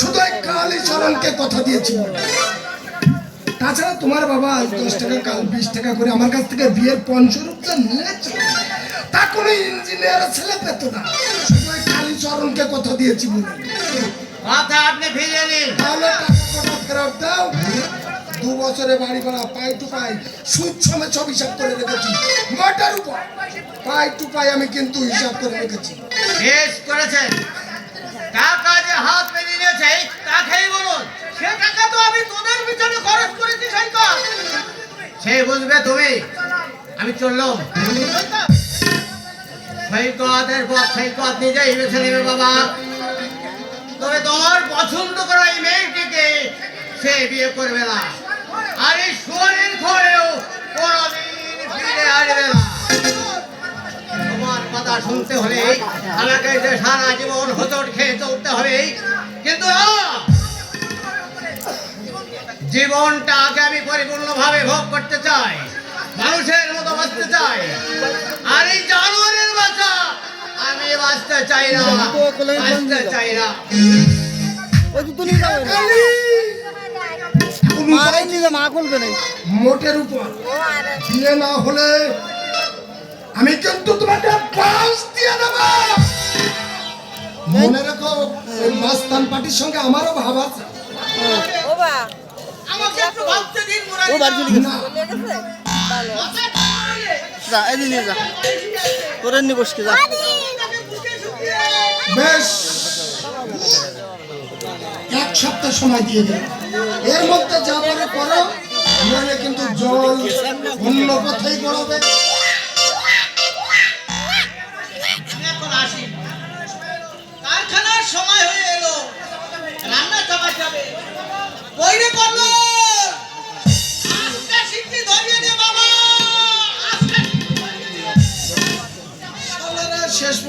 শুধু কালী চরণকে কথা দিয়েছি। তাছাড়া তোমার বাবা দশ টাকা, কাল বিশ টাকা করে আমার কাছ থেকে বিয়ের পঞ্চরূপটা নিয়েছে। তা কোনো ইঞ্জিনিয়ার ছেলে পেত না। শুধু ওই কালীচরণকে কথা দিয়েছি বলে কথা আপনি ফিরিয়ে নিন। তাহলে টাকা ফেরত দাও। দু বছরে বাড়ি পাই টু পাই সুদ সমেত সব হিসাব করে রেখেছি। মোটার উপর। পাই টু পাই আমি কিন্তু হিসাব করে রেখেছি। বেশ করেছেন। টাকা যে হাত বেরিয়ে নিয়েছে তাকেই বলুন? সে টাকা তো আমি তোদের পিছনে খরচ করেছি সৈকত সে বুঝবে তুমি। আমি চললাম। সৈকতের পথ সৈকত নিজেই বেছে নেবে সারা জীবন হোঁচট খেয়ে চলতে হবে। কিন্তু না, জীবনটাকে আমি পরিপূর্ণভাবে ভোগ করতে চাই মানুষের মতো বাঁচতে চাই। আর এই জানোয়ারের বাঁচতে চাই না। বাঁচতে চাই মোটের উপর। বিয়ে না হলে আমি কিন্তু তোমাকে বাস দিয়ে দেব। মনে রাখো ওই মাস্তান পার্টির সঙ্গে আমারও ভাব আছে। ওবা আমাকে একটু ভাবতে দিন ও বাড়ি বেশ। এক সপ্তাহ সময় দিয়ে দিন এর মধ্যে যা পারে করো, নইলে কিন্তু জল, অন্য কথাই গড়াবে কারখানার সময় হয়ে এলো। রান্না চাপা যাবে। কইরে করল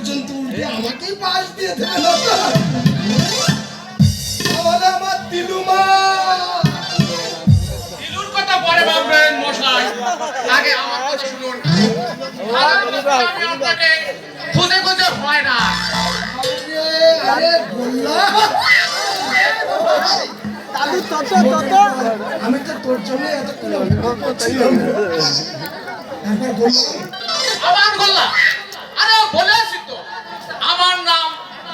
পর্যন্ত উল্টে আমাকেই বাস দিয়ে দেবে তাহলে আমার দিলুমা দিলুর কথা পরে ভাববেন মশাই। আগে আমার কথা শুনুন। আমি আপনাকে খুঁজে খুঁজে হয় না। আরে, আরে বললাম দাদু তত তত আমি তো তোর জন্য এতক্ষণ অপেক্ষা বললাম। আরে বলে